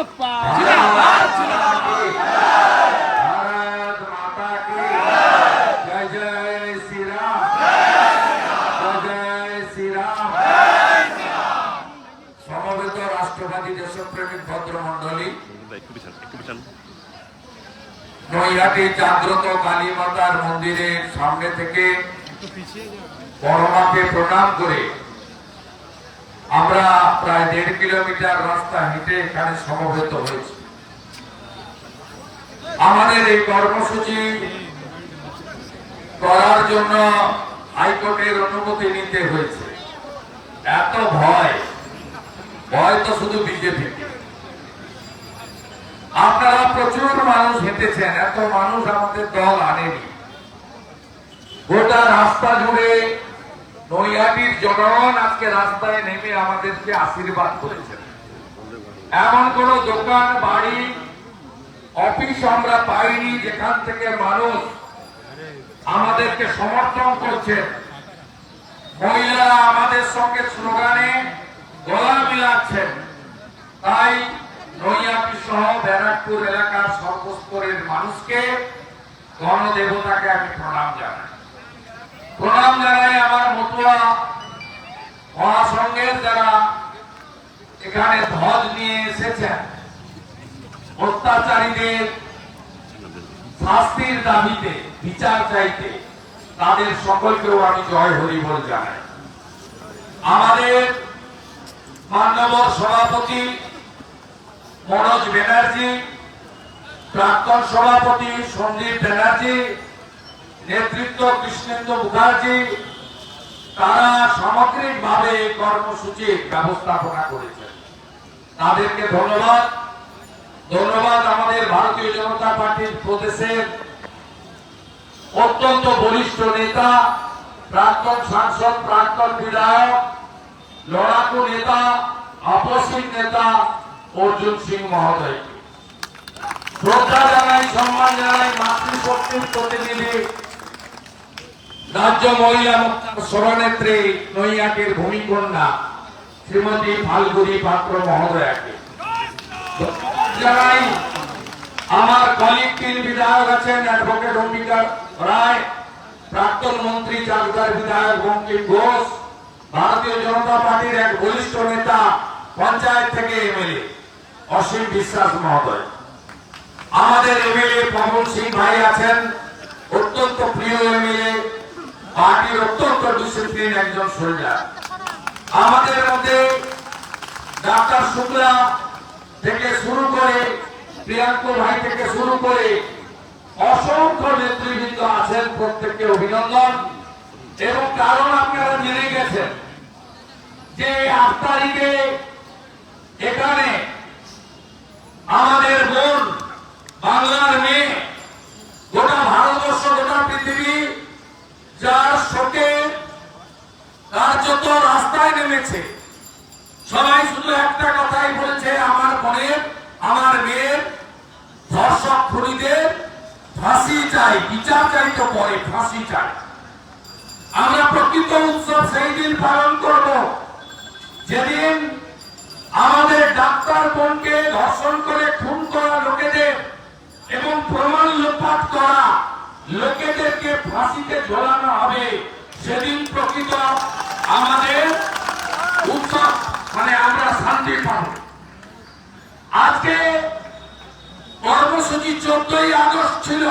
বাপ্পা भारत माता की जय जय श्री राम जय जय श्री राम সমবেত রাষ্ট্রবাদী দেশপ্রেমিক ভদ্রমন্ডলী একটু পিছান একটু পিছান নৈহাটি জাগ্রত কালী মাতার মন্দিরের সামনে থেকে বড়মাকে প্রণাম করে আমরা প্রায় দেড় কিলোমিটার রাস্তা হেঁটে এখানে সমবেত হয়েছি। আমাদের এই কর্মসূচি করার জন্য হাইকোর্টের অনুমতি নিতে হয়েছে। এত ভয় ভয় তো শুধু বিজেপি আপনারা প্রচুর মানুষ হেঁটেছেন, এত মানুষ আমাদের দল আনেনি। গোটা রাস্তা জুড়ে নৈহাটির জনগণ আজকে রাস্তায় নেমে আমাদেরকে আশীর্বাদ করেছেন এমন কোন দোকান, বাড়ি, অফিস আমরা পাইনি যেখান থেকে মানুষ আমাদেরকে সমর্থন করছেন মহিলারা আমাদের সঙ্গে স্লোগানে গলা মিলাচ্ছেন। তাই নৈয়াপি সহ ব্যারাকপুর এলাকার সর্বস্তরের মানুষকে গণদেবতাকে আমি প্রণাম জানাই। প্রণাম জানাই আমার মতুয়া মহাসংঘের যারা এখানে ধ্বজ নিয়ে এসেছেন। অত্যাচারীদের শাস্তির দাবিতে, বিচার চাইতে তাদের সকলকেও আমি জয় হরি বল জানাই। আমাদের মান্যবর সভাপতি মনোজ ব্যানার্জি, প্রাক্তন সভাপতি সঞ্জীব ব্যানার্জি নেতৃত্ব কৃষ্ণেন্দু মুখার্জি, তারা সামগ্রিকভাবে কর্মসূচির ব্যবস্থাপনা করেছেন। তাদেরকে ধন্যবাদ। ধন্যবাদ আমাদের ভারতীয় জনতা পার্টির প্রদেশের অত্যন্ত বরিষ্ঠ নেতা, প্রাক্তন সাংসদ, প্রাক্তন বিধায়ক, লড়াকু নেতা আপসিক নেতা অর্জুন সিং মহোদয়কে। শ্রদ্ধা জানাই, সম্মান জানাই, মাতৃশক্তির প্রতিনিধি রাজ্য মহিলা সভানেত্রী নৈয়াটির ভূমিকন্যা শ্রীমতী ফাল্গুনি পাত্র মহোদয়াকে। জানাই আমার কলিগ তিন বিধায়ক আছেন অ্যাডভোকেট অম্বিকা রায়, প্রাক্তন মন্ত্রী চাকদার বিধায়ক বঙ্কিম ঘোষ, ভারতীয় জনতা পার্টির এক বলিষ্ঠ নেতা, পঞ্চায়েত থেকে এমএলএ অসীম বিশ্বাস মহোদয়। আমাদের এমএলএ পবন সিং ভাই আছেন, অত্যন্ত প্রিয় এমএলএ পার্টির অত্যন্ত ডিসিপ্লিন একজন সোলজার আমাদের মধ্যে ডাক্তার শুক্লা থেকে শুরু করে, প্রিয়াঙ্ক ভাই থেকে শুরু করে অসংখ্য নেতৃবৃন্দ আছেন, প্রত্যেককে অভিনন্দন। এবং কারণ আপনারা জেনে গেছেন যে আট তারিখে এখানে আমাদের বোন, বাংলার মেয়ে, গোটা ভারতবর্ষ, গোটা পৃথিবী নেমেছে সবাই শুধু একটা কথাই বলছে, আমার বোনের আমার মেয়ের ধর্ষক খুনিদের ফাঁসি চাই বিচার চাই তো পরে ফাঁসি চাই। আমরা প্রকৃত উৎসব সেই দিন পালন করব। যেদিন আমাদের ডাক্তার বোনকে ধর্ষণ করে খুন করা লোকেদের এবং প্রমাণ লোপাট করা লোকেদেরকে ফাঁসিতে ঝোলানো হবে, সেদিন প্রকৃত আমাদের উৎসব মানে আমরা শান্তি পাব আজকে কর্মসূচি চোদ্দই আগস্ট ছিল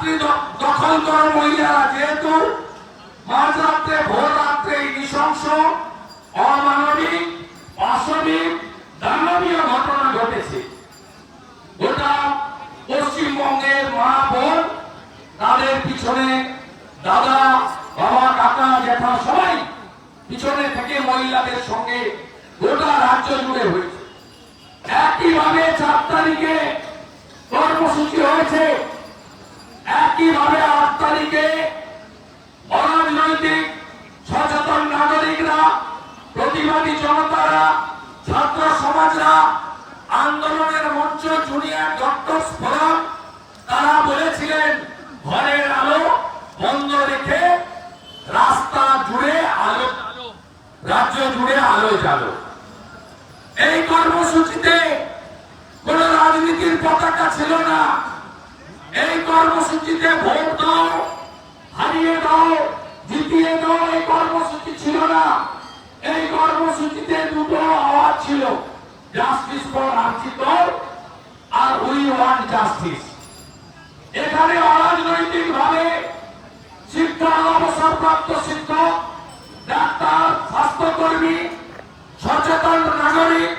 রাত্রি দখল করা মহিলারা যেহেতু মাঝ রাত্রে, ভোর রাত্রে নৃশংস, অমানবিক অস্বাভাবিক দানবীয় ঘটনা ঘটেছে। গোটা পশ্চিমবঙ্গের মা বোন তাদের পিছনে দাদা, বাবা, কাকা, জ্যাঠা সবাই পিছনে থেকে মহিলাদের সঙ্গে গোটা রাজ্য জুড়ে হয়েছে। একইভাবে চার তারিখে কর্মসূচি হয়েছে। একইভাবে আট তারিখে। অরাজনৈতিক সচেতন নাগরিকরা, প্রতিবাদী জনতারা, ছাত্র সমাজরা, আন্দোলনের মঞ্চ জুনিয়র ডক্টর তারা বলেছিলেন, ঘরের আলো বন্ধ রেখে রাস্তা জুড়ে আলো, রাজ্য জুড়ে আলো জ্বালো। এই কর্মসূচিতে কোন রাজনীতির পতাকা ছিল না। কর্মসূচিতে ভোট দাও, হারিয়ে দাও, জিতিয়ে দাও, এই কর্মসূচি ছিল না। এই কর্মসূচিতে দুটো আওয়াজ ছিল, জাস্টিস ফর আর্জিত আর উই ওয়ান্ট জাস্টিস। এখানে অরাজনৈতিক ভাবে শিক্ষা অবসরপ্রাপ্ত শিক্ষক, ডাক্তার, স্বাস্থ্যকর্মী, সচেতন নাগরিক,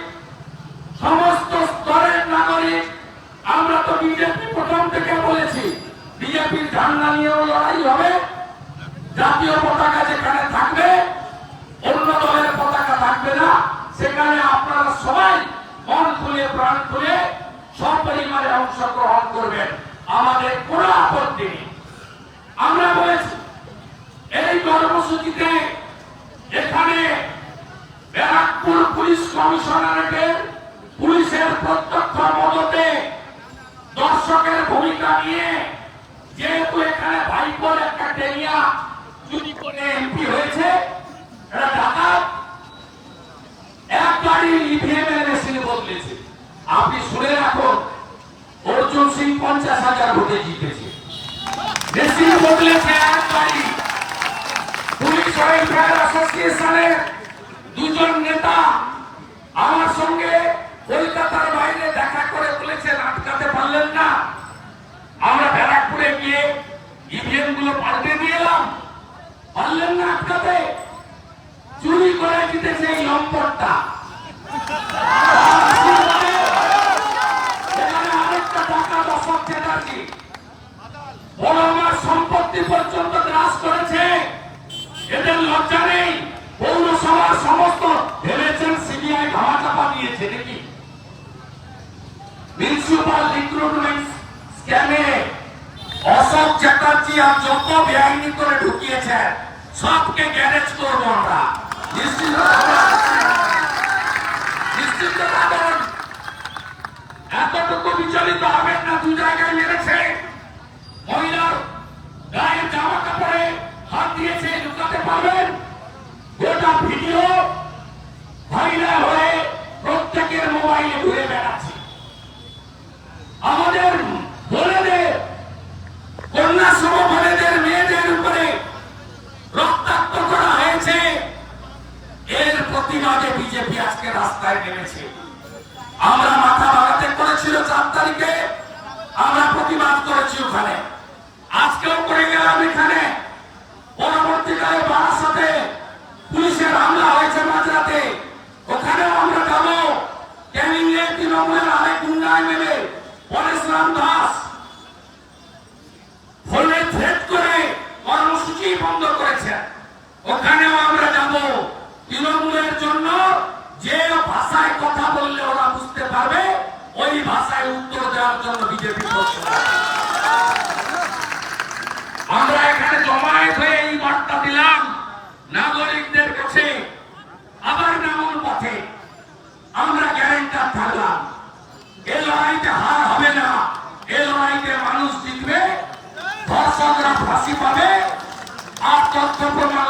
সমস্ত স্তরের নাগরিক আমরা তো বিজেপি প্রথম থেকে বলেছি, বিজেপির ঝান্ডা নিয়েও লড়াই হবে। জাতীয় পতাকা যেখানে থাকবে, অন্য দলের পতাকা থাকবে না। সেখানে আপনারা সবাই মন খুলে, প্রাণ খুলে সপরিমাণে অংশগ্রহণ করবেন। আমাদের কোনো আপত্তি নেই। আমরা বলেছি, এই কর্মসূচিতে এখানে ব্যারাকপুর পুলিশ কমিশনারেটের পুলিশের প্রত্যক্ষ মদতে দর্শকের ভূমিকা নিয়ে যেহেতু এখানে ভাইপোর একটা টেনিয়া চুরি করে এমপি হয়েছে বদলেছে। আপনি শুনে রাখুন, অর্জুন সিং পঞ্চাশ হাজার ভোটে জিতেছে। দুজন নেতা আমার সঙ্গে কলকাতার বাইরে দেখা করে বলেছেন আটকাতে পারলেন না আমরা ব্যারাকপুরে গিয়ে ইভিএম গুলো পাল্টে দিয়ে এলাম। পারলেন না আটকাতে। চুরি করে জিতেছে এই আমার সম্পত্তি পর্যন্ত গ্রাস করেছে। এদের লজ্জা নেই। পৌরসভার সমস্ত ভেবেছেন সিবিআই ধামা চাপা দিয়েছে নাকি? মিউনিসিপাল রিক্রুটমেন্ট অশোক চ্যাটার্জি আর যত বেআইনি করে ঢুকিয়েছে সবকে গ্যারেজ করব আমরা। এতটুকু বিচলিত হবেন না, দু জায়গায় মেরেছে। মহিলার গায়ে জামা কাপড়ে হাত দিয়েছে লুকাতে পারবেন গোটা ভিডিও ভাইরাল হয়ে প্রত্যেকের মোবাইলে ঘুরে বেড়াচ্ছে আমাদের বোনেদের কন্যা সম বোনেদের মেয়েদের উপরে রক্তাক্ত করা হয়েছে এর প্রতিবাদে বিজেপি আজকে রাস্তায় নেমেছে আমরা মাথা ভাগাতে করেছিল চার তারিখে আমরা প্রতিবাদ করেছি ওখানে আজকেও করে গেলাম এখানে পরবর্তীকালে বারাসাতে পুলিশের হামলা হয়েছে মাঝরাতে ওখানেও আমরা যাব ক্যানিং এ তৃণমূলের আরেক গুন্ডায় নেবে পরেশরাম দাস ফোনে থ্রেট করে কর্মসূচি বন্ধ করেছেন ওখানেও আমরা যাব তৃণমূলের জন্য যে ভাষায় কথা বললে ওরা বুঝতে পারবে ওই ভাষায় উত্তর দেওয়ার জন্য বিজেপি আমরা এখানে জমায়েত হয়ে এই বার্তা দিলাম নাগরিকদের কাছে আবার নামুন পথে আমরা গ্যারেন্টার থাকলাম এ লড়াইতে হার হবে না এ লড়াইতে মানুষ জিতবে ধর্ষকরা ফাঁসি পাবে আর তথ্য প্রমাণ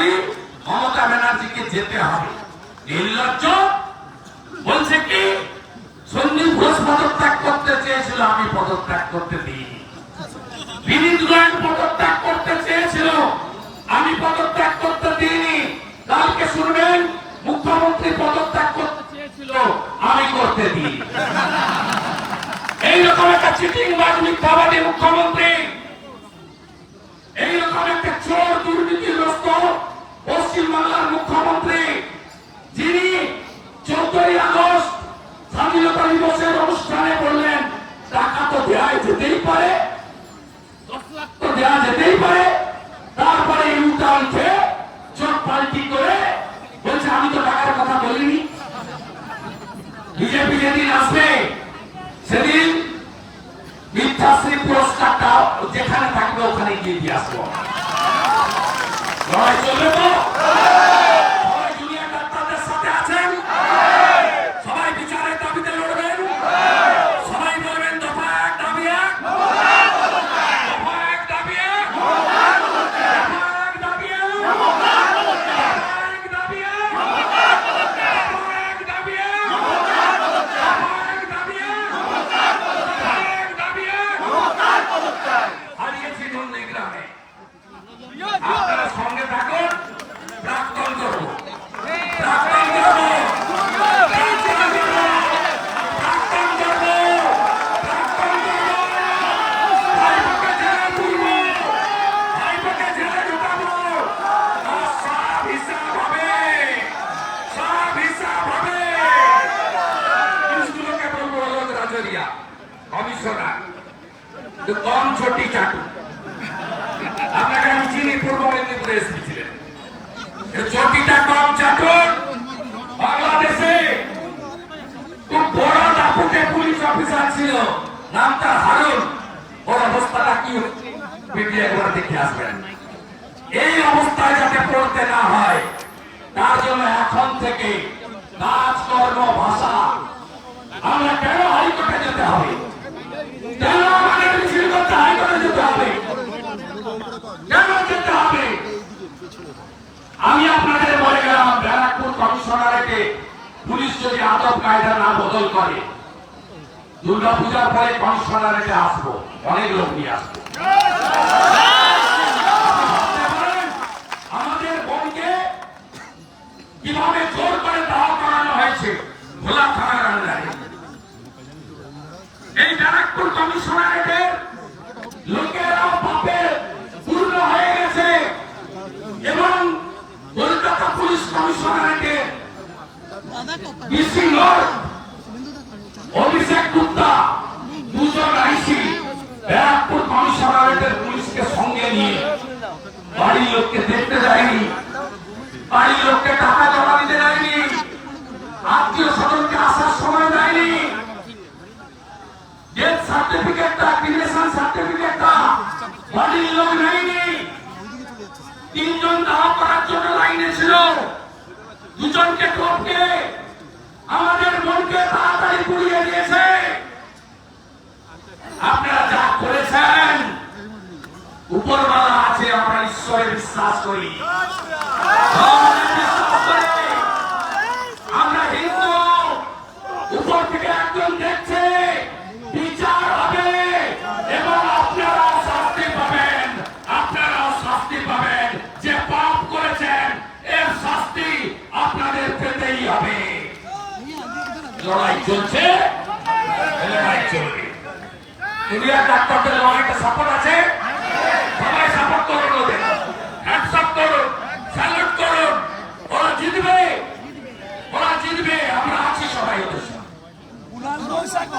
লোপাটকারী মমতা ব্যানার্জিকে যেতে হবে। নির্লজ্জ বলছে কি, সন্দীপ ঘোষ পদত্যাগ করতে চেয়েছিল, আমি পদত্যাগ করতে দিইনি। বিনীত গোয়েল পদত্যাগ করতে চেয়েছিল, আমি পদত্যাগ করতে দিইনি। কালকে শুনবেন, মুখ্যমন্ত্রী পদত্যাগ করতে চেয়েছিল, আমি করতে দিই এইরকম একটা চিটিং বাজ মিথ্যাবাদী মুখ্যমন্ত্রী যেতেই পারে দেওয়া যেতেই পারে, তারপরে ইউটার্ন খেয়ে চোখ পাল্টি করে বলছে, আমি তো টাকার কথা বলিনি। বিজেপি যেদিন আসবে, সেদিন মিথ্যাশ্রী পুরস্কারটা যেখানে থাকবে, ওখানে গিয়ে দিয়ে আসব। চলবে তো সবাই জুনিয়র ডাক্তারদের সাথে আছেন সবাই বিচারের দাবিতে লড়বেন সবাই বলবেন দফা এক দাবি এক দফা এক দাবি এক দফা এক দাবি এক দফা এক দাবি এক দফা এক দাবি এক এ চটিটা কম চাটুর বাংলাদেশে খুব বড় দাপুটে পুলিশ অফিসার ছিল নাম তার হারুন ওর আমি আপনাদের বলে গেলাম ব্যারাকপুর কমিশনারেটে পুলিশ যদি আদব কায়দা না বদল করে দুর্গা পূজার পরে কমিশনারেটে আসব। অনেক লোক নিয়ে আসব। বিশ্বাস করি। আমরা হিন্দু, উপর থেকে একজন দেখছে, বিচার হবে, এবং আপনারাও শাস্তি পাবেন, আপনারাও শাস্তি পাবেন। যে পাপ করেছেন, এর শাস্তি আপনাদের পেতেই হবে। লড়াই চলছে, লড়াই চলবে। দুনিয়ার ডাক্তারদের লড়াইটা সাপোর্ট আছে সবাই সাপোর্ট করুন ওদের হ্যান্ডস আপ করুন স্যালুট করুন ওরা জিতবে ওরা জিতবে আমরা আছি সবাই ওদের সঙ্গে কুণাল ঘোষ এক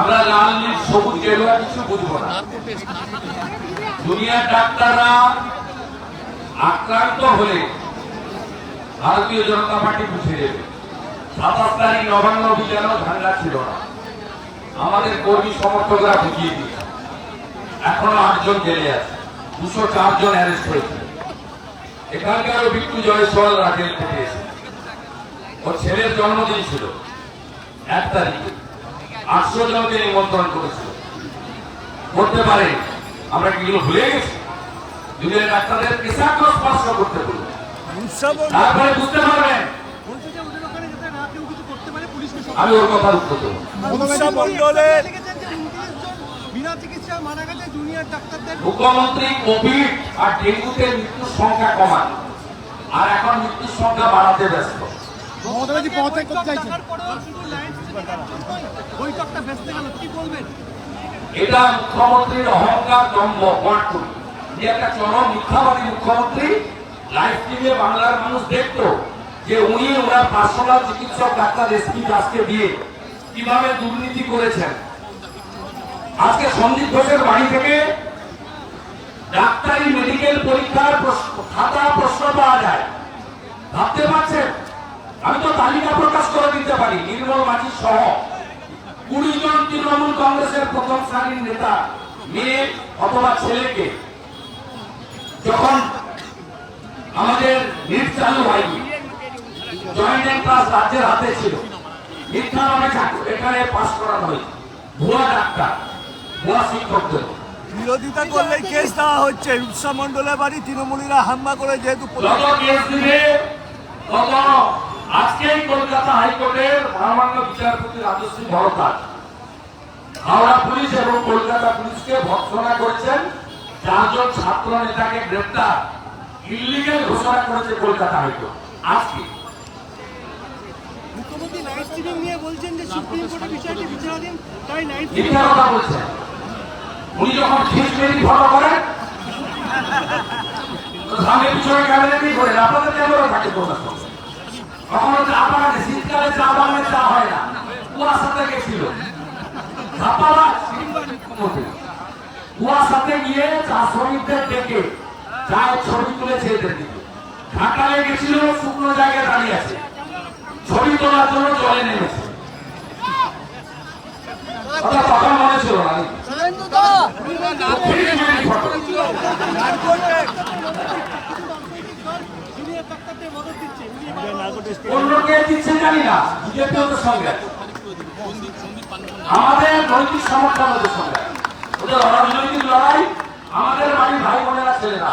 আমরা লাল নীল, সবুজ, গেরুয়া কিছু বুঝব না। দুনিয়ার ডাক্তাররা আক্রান্ত হলে ভারতীয় জনতা পার্টি বুঝে দেবে সাতাশ তারিখ নবান্ন অভিযানও ঝান্ডা ছিল না। আমাদের কর্মী সমর্থকরা বুঝিয়ে দিয়েছে। এখনও আটজন জেলে আছে। দুশো চারজন অ্যারেস্ট হয়েছে। এখানকারও বিট্টু জয়সওয়াল রাজেল থেকে এসেছে ওর ছেলের জন্মদিন ছিল। এক তারিখে। আটশো জনকে নিমন্ত্রণ করেছিল। করতে পারে। আমরা কি এগুলো ভুলে গেছি? দুনিয়ার ডাক্তারদের পেশাকেও স্পর্শ করতে বলব তারপরে বুঝতে পারবেন। আমি ওর কথার উত্তর দেবো। উৎসব মন্ডলের লিখেছেন যে উনত্রিশ জন বিনা চিকিৎসা মারা গেছে জুনিয়র ডাক্তারদের মুখ্যমন্ত্রী কোভিড আর ডেঙ্গুতে মৃত্যুর সংখ্যা কমান আর এখন মৃত্যুর সংখ্যা বাড়াতে ব্যস্ত। মমতাবাজি পদত্যাগ করতে চাইছেন। এটা মুখ্যমন্ত্রীর অহংকার যে একটা চরম মিথ্যাবাদী মুখ্যমন্ত্রী লাইভ বাংলার মানুষ দেখতো যে উনি ওনার পার্সোনাল চিকিৎসক ডাক্তার এসপি দাসকে দিয়ে কীভাবে দুর্নীতি করেছেন। আজকে সন্দীপ ঘোষের বাড়ি থেকে ডাক্তারি মেডিকেল পরীক্ষার খাতা প্রশ্ন পাওয়া যায়। ভাবতে পারছেন? আমি তো তালিকা প্রকাশ করে দিতে পারি নির্মল মাঝি সহ। কুড়ি জন তৃণমূল কংগ্রেসের প্রথম শ্রেণির নেতা মেয়ে অথবা ছেলেকে। যখন আমাদের নিট চালু হয়নি জয়েন্ট ক্লাস রাজ্যের হাতে ছিল। মিথ্যা নামে এখানে পাশ করানো হয়েছে ভুয়া ডাক্তার ভুয়া শিক্ষকদের বিরোধিতা করলে কেস দেওয়া হচ্ছে। উৎসা মন্ডলের বাড়ি তৃণমূলীরা হামলা করে যেহেতু কেস দিবে হাইকোর্টের মহামান্য বিচারপতি রাজশ্রী ভরতাজ হাওড়া পুলিশ এবং কলকাতা পুলিশকে ভর্সনা করেছেন। চারজন ছাত্র নেতাকে গ্রেপ্তার। ইলিগেল ঘোষণা করেছে কলকাতা হাইকোর্ট। আজকে লাইভ স্ট্রিমিং নিয়ে বলছেন যে সুপ্রিম কোর্টে বিষয়টি বিচারাধীন তাই কথা বলছেন। উনি যখন খিচমিরি ফটো করেন তো সামনে পিছনে ক্যামেরা দিয়ে করেন আপনাদের ক্যামেরা থাকে কোথাও কখনো চা বাগানে শীতকালে চা বাগানে চা হয় না, কুয়াশাতে গেছিল। কুয়াশাতে গিয়ে চা শ্রমিকদের ডেকে চায়ের ছবি তুলেছে এদের দিকে। ঢাকায় গেছিল, শুকনো জায়গায় দাঁড়িয়ে আছে। ছবি তোলার জন্য জলে নেমেছে। মনে ছিল উনি এবার নার্কোটিক্স অন্য কে দিচ্ছে জানি না বিজেপি ওদের সঙ্গে। আমাদের নৈতিক সমর্থন ওদের সঙ্গে। ওদের অরাজনৈতিক লড়াই আমাদের বাড়ির ভাই বোনেরা ছেলেরা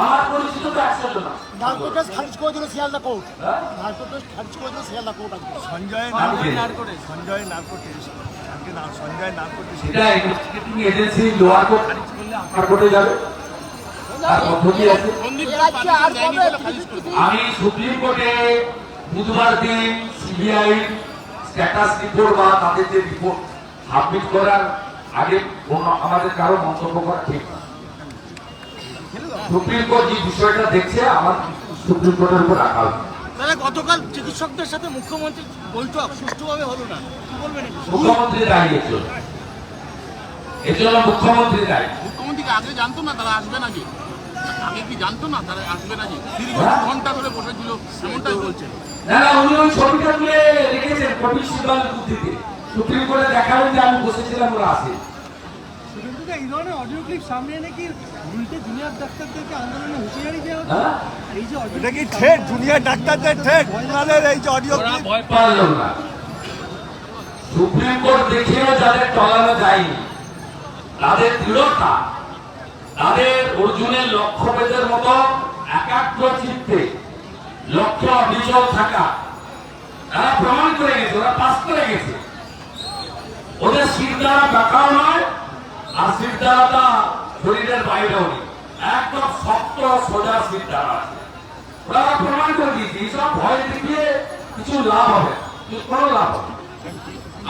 আমার পরিচিত তো একশো জন। নার্কো টেস্ট খারিজ করে দিল শিয়ালদা কোর্ট হ্যাঁ? নার্কো টেস্ট খারিজ করে দিল Sealdah court Sanjay. Narcotics Sanjay narcotics আজকে না সঞ্জয় নার্কোটিক্স সেটা investigating agency lower court upper কোর্টে যাবে তার পদ্ধতি আছে। আমি সুপ্রিম কোর্টে বুধবার দিন সিবিআই স্ট্যাটাস রিপোর্ট বা তাদের যে রিপোর্ট সাবমিট করার আগে আমাদের কারও মন্তব্য করা ঠিক না। সুপ্রিম কোর্ট যে বিষয়টা দেখছে আমার সুপ্রিম কোর্টের উপর রাখা হবে। গতকাল চিকিৎসকদের সাথে মুখ্যমন্ত্রীর বৈঠক সুষ্ঠুভাবে হলো না। কি বলবেন মুখ্যমন্ত্রী দাঁড়িয়েছিল এর জন্য। মুখ্যমন্ত্রী দায়ী। মুখ্যমন্ত্রীকে আগে জানতো না তারা আসবে নাকি? আগে কি জানতো না? তারা আসবে নাকি? দীর্ঘ হ্যাঁ। ঘণ্টা ধরে বসেছিল এমনটাই বলছেন না না উনি ওই ছবিটা তুলে রেখেছেন কপিল সিবাল বুদ্ধিতে। সুপ্রিম কোর্টে দেখাবেন যে আমি বসেছিলাম ওরা আসে। এই ধরনের অডিও ক্লিপ সামনে এনে উল্টে জুনিয়র ডাক্তারদেরকে আন্দোলনে হুঁশিয়ারি দেওয়া হ্যাঁ। এই যে এটা কি ঠেট? জুনিয়র ডাক্তারদের ঠেট? ওনাদের এই যে অডিও ক্লিপ পারল না। সুপ্রিম কোর্ট দেখিয়েও যাদের টলানো যায়নি তাদের দৃঢ়তা তাদের অর্জুনের লক্ষ্যভেদের মতো একাগ্র চিত্তে লক্ষ্য অবিচল থাকা, তারা প্রমাণ করে গেছে, ওরা পাস করে গেছে। ওদের দ্বারা ব্যাখ্যাও নয়, আর দ্বারাটা শরীরের বাইরেও নেই। একদম শক্ত, সোজা দ্বারা আছে। ওরা প্রমাণ করে দিয়েছে, এইসব ভয় দেখিয়ে কিছু লাভ হবে। কোনো লাভ হবে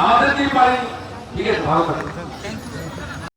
আমাদের কি পারি? ঠিক আছে, ভালো থাকবে